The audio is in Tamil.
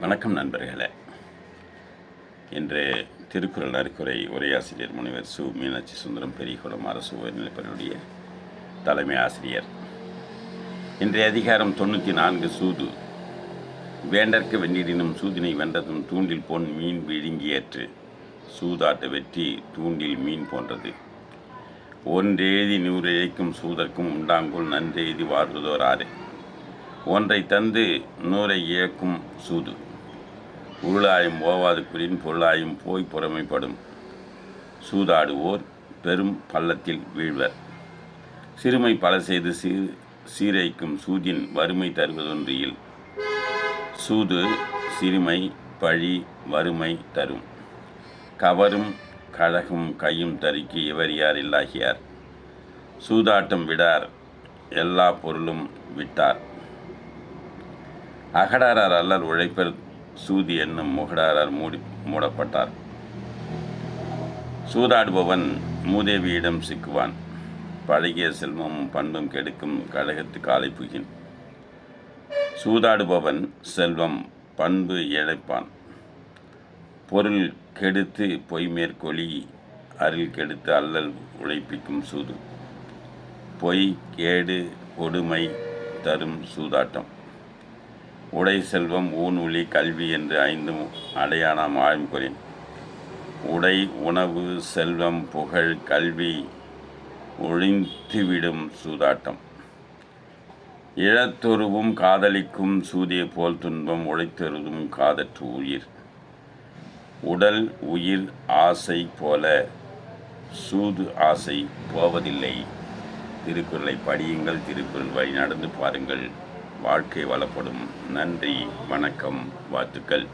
வணக்கம் நண்பர்களே. இன்று திருக்குறள் அறிக்குறை உரையாசிரியர் முனைவர் சு. மீனாட்சி சுந்தரம் பெரியகுளம் அரசு உயர்நிலைப்பள்ளியுடைய தலைமை ஆசிரியர். இன்றைய அதிகாரம் தொண்ணூற்றி நான்கு சூது. வேண்டற்க வெந்நீரினும் சூதினை வென்றதும் தூண்டில் பொன் மீன் விழுங்கியற்று. சூதாட்ட வெற்றி தூண்டில் மீன் போன்றது. ஒன்றெழுதி நூறிழைக்கும் சூதற்கும் உண்டாங்குள் நன்றெய்தி வாழ்வதோர் ஆறு ஒன்றை தந்து நூறை இழக்கும் சூது. உருளாயும் ஓவாது குறின் பொருளாயும் போய் புறமைப்படும். சூதாடுவோர் பெரும் பள்ளத்தில் வீழ்வர். சிறுமை பல செய்து சீர் சீரைக்கும் சூதின் வறுமை தருவதொன்றியில். சூது சிறுமை பழி வறுமை தரும். கவரும் கழகும் கையும் தருக்கி இவர் யார் இல்லாகியார்? சூதாட்டம் விடார் எல்லா பொருளும் விட்டார். அகடாரார் அல்லர் உழைப்பர் சூதி என்னும் முகடாரார் மூடி மூடப்பட்டார். சூதாடுபவன் மூதேவியிடம் சிக்குவான். பழகிய செல்வமும் பண்பும் கெடுக்கும் கழகத்து காலை புகின். சூதாடுபவன் செல்வம் பண்பு இழைப்பான் பொருள் கெடுத்து பொய் மேற்கொழி அருள் கெடுத்து அல்லல் உழைப்பிக்கும் சூது. பொய் கேடு கொடுமை தரும் சூதாட்டம். உடை செல்வம் ஊன் கல்வி என்று ஐந்தும் அடையாளம் ஆரம்பிக்கிறேன் உடை உணவு செல்வம் புகழ் கல்வி ஒழிந்துவிடும் சூதாட்டம். இழத்தொருவும் காதலிக்கும் சூதிய போல் துன்பம் உழைத்தொருவும் காதற்று உயிர். உடல் உயிர் ஆசை போல சூது ஆசை போவதில்லை. திருக்குறளை படியுங்கள் திருக்குறள் வழி நடந்து பாருங்கள். வாழ்க்கை வளப்படும். நன்றி வணக்கம் வாழ்த்துக்கள்.